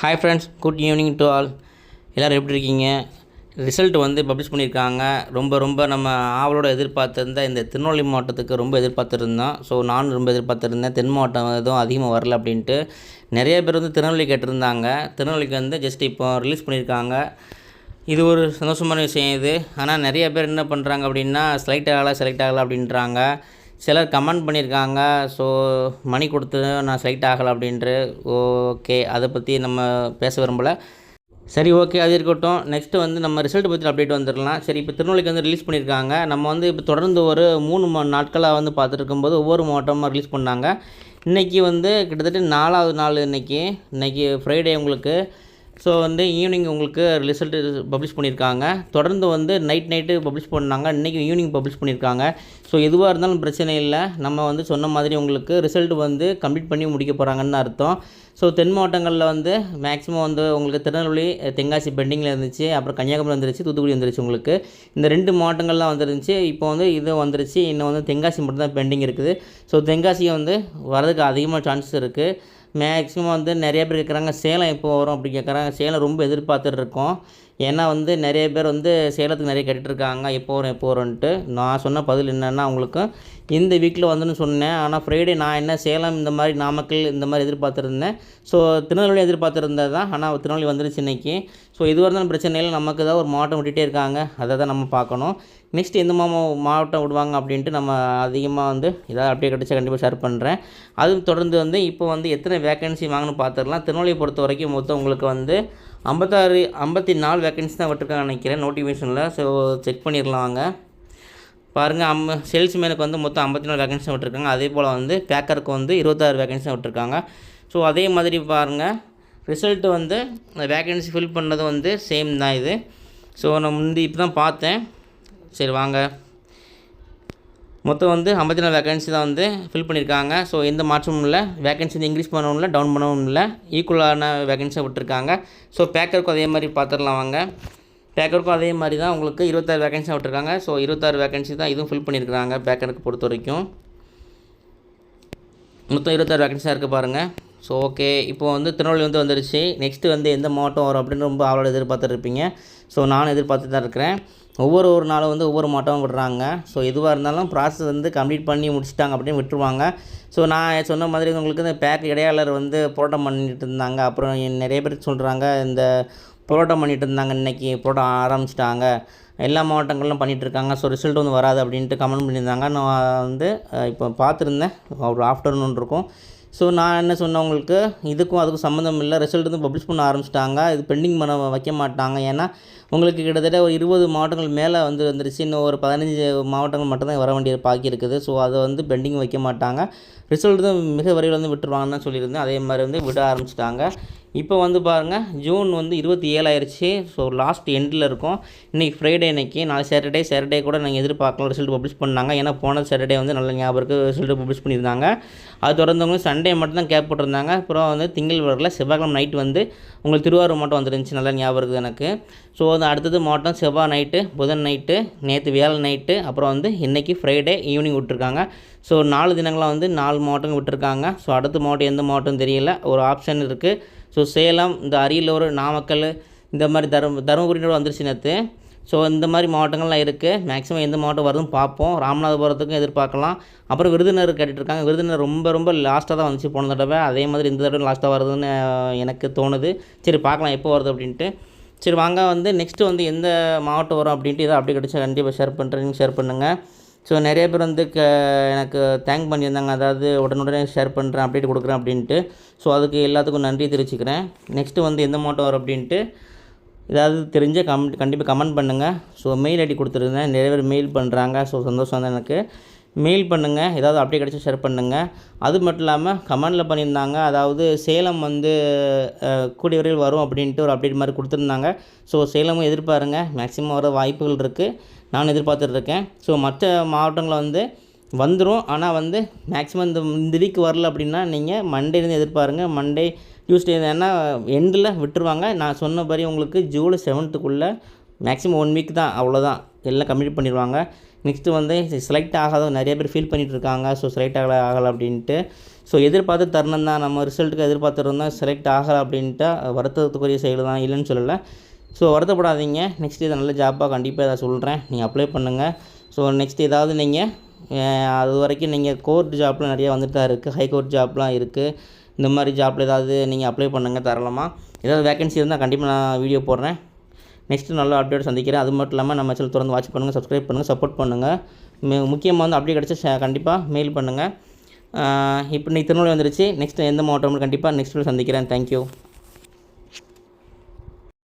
Hi friends good evening to all எல்லோரும் எப்படி இருக்கீங்க? ரிசல்ட் வந்து பப்ளிஷ் பண்ணியிருக்காங்க. ரொம்ப ரொம்ப நம்ம ஆவலோட எதிர்பார்த்துருந்த இந்த திருநெல்வேலி மாவட்டத்துக்கு ரொம்ப எதிர்பார்த்துருந்தோம். ஸோ நானும் ரொம்ப எதிர்பார்த்துருந்தேன். தென் மாவட்டம் எதுவும் அதிகமாக வரல அப்படின்ட்டு. நிறைய பேர் வந்து திருநெல்வேலி கேட்டிருந்தாங்க. திருநெல்வேலிக்கு வந்து ஜஸ்ட் இப்போ ரிலீஸ் பண்ணியிருக்காங்க. இது ஒரு சந்தோஷமான விஷயம் இது. ஆனால் நிறைய பேர் என்ன பண்ணுறாங்க அப்படின்னா செலக்ட் ஆகலை செலக்ட் ஆகலை அப்படின்றாங்க. சிலர் கமெண்ட் பண்ணியிருக்காங்க ஸோ மணி கொடுத்து நான் செலக்ட் ஆகலை அப்படின்ட்டு. ஓகே அதை பற்றி நம்ம பேச விரும்பலை. சரி ஓகே அது இருக்கட்டும். நெக்ஸ்ட்டு வந்து நம்ம ரிசல்ட் பற்றி அப்டேட் வந்துடலாம். சரி இப்போ திருநெல்வேலிக்கு வந்து ரிலீஸ் பண்ணியிருக்காங்க. நம்ம வந்து இப்போ தொடர்ந்து ஒரு மூணு நாட்களாக வந்து பார்த்துட்டு இருக்கும்போது ஒவ்வொரு மாவட்டமாக ரிலீஸ் பண்ணாங்க. இன்றைக்கி வந்து கிட்டத்தட்ட நாலாவது நாள் இன்றைக்கி இன்றைக்கி ஃப்ரைடே உங்களுக்கு. ஸோ வந்து ஈவினிங் உங்களுக்கு ரிசல்ட்டு பப்ளிஷ் பண்ணியிருக்காங்க. தொடர்ந்து வந்து நைட் நைட்டு பப்ளிஷ் பண்ணாங்க. இன்றைக்கி ஈவினிங் பப்ளிஷ் பண்ணியிருக்காங்க. ஸோ எதுவாக இருந்தாலும் பிரச்சனை இல்லை. நம்ம வந்து சொன்ன மாதிரி உங்களுக்கு ரிசல்ட் வந்து கம்ப்ளீட் பண்ணி முடிக்க போகிறாங்கன்னு அர்த்தம். ஸோ தென் மாவட்டங்களில் வந்து மேக்ஸிமம் வந்து உங்களுக்கு திருநெல்வேலி தென்காசி பெண்டிங்கில் இருந்துச்சு. அப்புறம் கன்னியாகுமரி வந்துருச்சு தூத்துக்குடி வந்துருச்சு உங்களுக்கு. இந்த ரெண்டு மாவட்டங்கள்லாம் வந்துருந்துச்சு. இப்போ வந்து இது வந்துருச்சு. இன்னும் வந்து தென்காசி மட்டும்தான் பெண்டிங் இருக்குது. ஸோ தென்காசியை வந்து வரதுக்கு அதிகமாக சான்சஸ் இருக்குது மேக்ஸிமம் வந்து நிறைய பேர் கேட்குறாங்க சேலம் எப்போ வரும் அப்படி கேட்குறாங்க. சேலம் ரொம்ப எதிர்பார்த்துட்ருக்கோம் ஏன்னா வந்து நிறைய பேர் வந்து சேலத்துக்கு நிறைய கட்டிட்டுருக்காங்க எப்போ வரும் எப்போ வரும்ன்ட்டு. நான் சொன்ன பதில் என்னென்னா அவங்களுக்கு இந்த வீக்கில் வந்துன்னு சொன்னேன். ஆனால் ஃப்ரைடே நான் என்ன சேலம் இந்த மாதிரி நாமக்கல் இந்த மாதிரி எதிர்பார்த்துருந்தேன். ஸோ திருநெல்வேலி எதிர்பார்த்துருந்தது தான். ஆனால் திருநெல்வேலி வந்துருச்சு இன்றைக்கி ஸோ இது இருந்தாலும் பிரச்சனை இல்லை நமக்கு தான் ஒரு மாவட்டம் விட்டுகிட்டே இருக்காங்க. அதை தான் நம்ம பார்க்கணும். நெக்ஸ்ட் எந்த மா மாவட்டம் விடுவாங்க அப்படின்ட்டு நம்ம அதிகமாக வந்து ஏதாவது அப்படியே கிடச்சா கண்டிப்பாக ஷேர் பண்ணுறேன் அதுவும் தொடர்ந்து வந்து இப்போ வந்து எத்தனை வேக்கன்சி வாங்கணும்னு பார்த்துடலாம். திருநெல்வேலியை பொறுத்த வரைக்கும் மொத்தம் உங்களுக்கு வந்து ஐம்பத்தாறு ஐம்பத்தி நாலு வேக்கன்சி தான் விட்டுருக்காங்க நினைக்கிறேன். நோட்டிஃபிகேஷனில் ஸோ செக் பண்ணிடலாம் வாங்க. பாருங்கள் அம் சேல்ஸ்மேனுக்கு வந்து மொத்தம் ஐம்பத்தி நாலு வேக்கன்ஸி தான் விட்டுருக்காங்க. அதே போல் வந்து பேக்கருக்கு வந்து இருபத்தாறு வேக்கன்ஸி தான் விட்டுருக்காங்க. ஸோ அதே மாதிரி பாருங்கள் ரிசல்ட்டு வந்து வேகன்சி ஃபில் பண்ணது வந்து சேம் தான் இது. ஸோ நான் முந்தி இப்போ தான் பார்த்தேன். சரி வாங்க. மொத்தம் வந்து ஐம்பத்தி நாலு வேகன்சி தான் வந்து ஃபில் பண்ணியிருக்காங்க. ஸோ எந்த மாற்றமும் இல்லை. வேகன்சி வந்து இன்க்ரீஸ் பண்ணவும் இல்லை டவுன் பண்ணவும் இல்லை. ஈக்குவலான வேகன்சியாக விட்டுருக்காங்க. ஸோ பேக்கருக்கும் அதே மாதிரி பார்த்துடலாம் வாங்க. பேக்கருக்கும் அதே மாதிரி தான் உங்களுக்கு இருபத்தாறு வேகன்சியாக விட்டுருக்காங்க. ஸோ இருபத்தாறு வேகன்சி தான் இதுவும் ஃபில் பண்ணியிருக்காங்க பேக்கருக்கு பொறுத்த வரைக்கும். மொத்தம் இருபத்தாறு வேகன்சியாக இருக்குது பாருங்கள் ஸோ ஓகே இப்போ வந்து திருநெல்வேலி வந்து வந்துருச்சு. நெக்ஸ்ட்டு வந்து எந்த மாவட்டம் வரும் அப்படின்னு ரொம்ப ஆவலோட எதிர்பார்த்துருப்பீங்க ஸோ நானும் எதிர்பார்த்து தான் இருக்கிறேன். ஒவ்வொரு ஒரு நாளும் வந்து ஒவ்வொரு மாட்டமும் விடுறாங்க. ஸோ எதுவாக இருந்தாலும் ப்ராசஸ் வந்து கம்ப்ளீட் பண்ணி முடிச்சிட்டாங்க அப்படின்னு விட்டுருவாங்க. ஸோ நான் சொன்ன மாதிரி உங்களுக்கு இந்த பேக் இடையாளர் வந்து போராட்டம் பண்ணிட்டு இருந்தாங்க. அப்புறம் நிறைய பேர் சொல்கிறாங்க இந்த போராட்டம் பண்ணிட்டு இருந்தாங்க. இன்றைக்கி போராட்டம் ஆரம்பிச்சிட்டாங்க. எல்லா மாவட்டங்களிலும் பண்ணிகிட்டு இருக்காங்க ஸோ ரிசல்ட் வந்து வராது அப்படின்ட்டு கமெண்ட் பண்ணியிருந்தாங்க. நான் வந்து இப்போ பார்த்துருந்தேன். ஒரு ஆஃப்டர்நூன் இருக்கும். ஸோ நான் என்ன சொன்னவங்களுக்கு இதுக்கும் அதுக்கும் சம்மந்தம் இல்லை. ரிசல்ட் வந்து பப்ளிஷ் பண்ண ஆரம்பிச்சிட்டாங்க. இது பெண்டிங் பண்ண வைக்க மாட்டாங்க. ஏன்னா உங்களுக்கு கிட்டத்தட்ட ஒரு இருபது மாவட்டங்கள் மேலே வந்து வந்துருச்சு. இன்னும் ஒரு பதினஞ்சு மாவட்டங்கள் மட்டும்தான் வர வேண்டிய பாக்கி இருக்குது. ஸோ அதை வந்து பெண்டிங் வைக்க மாட்டாங்க. ரிசல்ட் தான் மிக விரைவில் வந்து விட்டுருவாங்கன்னு தான் சொல்லியிருந்தேன். அதே மாதிரி வந்து விட ஆரம்பிச்சிட்டாங்க. இப்போ வந்து பாருங்கள் ஜூன் வந்து இருபத்தி ஏழாயிருச்சு. ஸோ லாஸ்ட் எண்டில் இருக்கும். இன்றைக்கி ஃப்ரைடே இன்னைக்கு. நாலு சாட்டர்டே சாட்டர்டே கூட நாங்கள் எதிர்பார்க்கலாம். ரிசல்ட் பப்ளிஷ் பண்ணாங்க. ஏன்னா போன சாட்டர்டே வந்து நல்ல ஞாபகம் இருக்குது ரிசல்ட் பப்ளிஷ் பண்ணியிருந்தாங்க. அது தொடர்ந்தவங்க சண்டே மட்டும் தான் கேப் போட்டிருந்தாங்க. அப்புறம் வந்து திங்கள் வரல செவ்வாய்க்கிழமை நைட் வந்து உங்களுக்கு திருவாரூர் மாவட்டம் வந்துருந்துச்சு. நல்லா ஞாபகம் இருக்குது எனக்கு. ஸோ அது அடுத்தது மாவட்டம் செவ்வாய் நைட்டு புதன் நைட்டு நேற்று வேலை நைட்டு அப்புறம் வந்து இன்றைக்கி ஃப்ரைடே ஈவினிங் விட்டுருக்காங்க. ஸோ நாலு தினங்களாக வந்து நாலு மாவட்டம் விட்டுருக்காங்க. ஸோ அடுத்த மாவட்டம் எந்த மாவட்டம் தெரியல. ஒரு ஆப்ஷன் இருக்குது ஸோ சேலம் இந்த அரியலூர் நாமக்கல் இந்த மாதிரி தரும தருமபுரியோட வந்துருச்சு நேற்று ஸோ இந்த மாதிரி மாவட்டங்கள்லாம் இருக்குது மேக்ஸிமம் எந்த மாவட்டம் வருதுன்னு பார்ப்போம். ராமநாதபுரத்துக்கும் எதிர்பார்க்கலாம். அப்புறம் விருதுநகர் கேட்டுட்ருக்காங்க. விருதுநர் விருதுநகர் ரொம்ப ரொம்ப லாஸ்ட்டாக தான் வந்துச்சு போன தடவை. அதே மாதிரி இந்த தடவை லாஸ்ட்டாக வருதுன்னு எனக்கு தோணுது. சரி பார்க்கலாம் எப்போ வருது அப்படின்ட்டு. சரி வாங்க வந்து நெக்ஸ்ட்டு வந்து எந்த மாவட்டம் வரும் அப்படின்ட்டு இதை அப்படி கிடச்சா கண்டிப்பாக ஷேர் பண்ணுறேன் ஷேர் பண்ணுங்கள் ஸோ நிறைய பேர் வந்து க எனக்கு தேங்க் பண்ணியிருந்தாங்க. அதாவது உடனுடனே ஷேர் பண்ணுறேன் அப்டேட் கொடுக்குறேன் அப்படின்ட்டு. ஸோ அதுக்கு எல்லாத்துக்கும் நன்றி தெரிவிச்சுக்கிறேன். நெக்ஸ்ட்டு வந்து எந்த மாவட்டம் வரும் அப்படின்ட்டு ஏதாவது தெரிஞ்ச கம் கண்டிப்பாக கமெண்ட் பண்ணுங்கள் ஸோ மெயில் ஐடி கொடுத்துருந்தேன். நிறைய பேர் மெயில் பண்ணுறாங்க ஸோ சந்தோஷம் தான் எனக்கு. மெயில் பண்ணுங்கள் ஏதாவது அப்டேட் கிடச்சா ஷேர் பண்ணுங்கள் அது மட்டும் இல்லாமல் கமெண்டில் பண்ணியிருந்தாங்க அதாவது சேலம் வந்து கூடிய விரைவில் வரும் அப்படின்ட்டு ஒரு அப்டேட் மாதிரி கொடுத்துருந்தாங்க. ஸோ சேலமும் எதிர்பாருங்க மேக்ஸிமம் வர வாய்ப்புகள் இருக்குது நான் எதிர்பார்த்துட்ருக்கேன் ஸோ மற்ற மாவட்டங்களில் வந்து வந்துடும் ஆனால் வந்து மேக்ஸிமம் இந்த இந்த வீக் வரல அப்படின்னா நீங்கள் மண்டேலேருந்து எதிர்பாருங்க. மண்டே டியூஸ்டே ஏன்னா எண்டில் விட்டுருவாங்க. நான் சொன்னபடி உங்களுக்கு ஜூலை செவன்த்துக்குள்ளே மேக்ஸிமம் ஒன் வீக் தான். அவ்வளோதான் எல்லாம் கம்ப்ளீட் பண்ணிடுவாங்க. நெக்ஸ்ட்டு வந்து செலக்ட் ஆகாத நிறைய பேர் ஃபீல் பண்ணிகிட்டு இருக்காங்க. ஸோ செலக்ட் ஆகலை ஆகலை அப்படின்ட்டு. ஸோ எதிர்பார்த்து தருணம் தான். நம்ம ரிசல்ட்டுக்கு எதிர்பார்த்துருந்தோம் செலக்ட் ஆகலை அப்படின்ட்டு வருத்தத்துக்குரிய செயல் தான் இல்லைன்னு சொல்லலை. ஸோ வருத்தப்படாதீங்க. நெக்ஸ்ட் இதை நல்ல ஜாப்பாக கண்டிப்பாக இதை சொல்கிறேன் நீங்கள் அப்ளை பண்ணுங்கள் ஸோ நெக்ஸ்ட் ஏதாவது நீங்கள் அது வரைக்கும் நீங்கள் கோர்ட் ஜாப்லாம் நிறையா வந்துட்டு தான் இருக்குது ஹை கோர்ட் ஜாப்லாம் இருக்குது இந்த மாதிரி ஜாப்பில் ஏதாவது நீங்கள் அப்ளை பண்ணுங்கள் தரலாமா ஏதாவது வேகன்சி இருந்தால் கண்டிப்பாக நான் வீடியோ போடுறேன். நெக்ஸ்ட்டு நல்ல அப்டேட் சந்திக்கிறேன். அது மட்டும் இல்லாமல் நம்ம சேனல் தொடர்ந்து வாட்ச் பண்ணுங்கள் சப்ஸ்கிரைப் பண்ணுங்கள் சப்போர்ட் பண்ணுங்கள் முக்கியமாக வந்து அப்டேட் கிடச்சா கண்டிப்பாக மெயில் பண்ணுங்கள் இப்போ நீ திருநெல்வேலி வந்துருச்சு. நெக்ஸ்ட் எந்த மாவட்டமும் கண்டிப்பாக நெக்ஸ்ட் சந்திக்கிறேன். தேங்க்யூ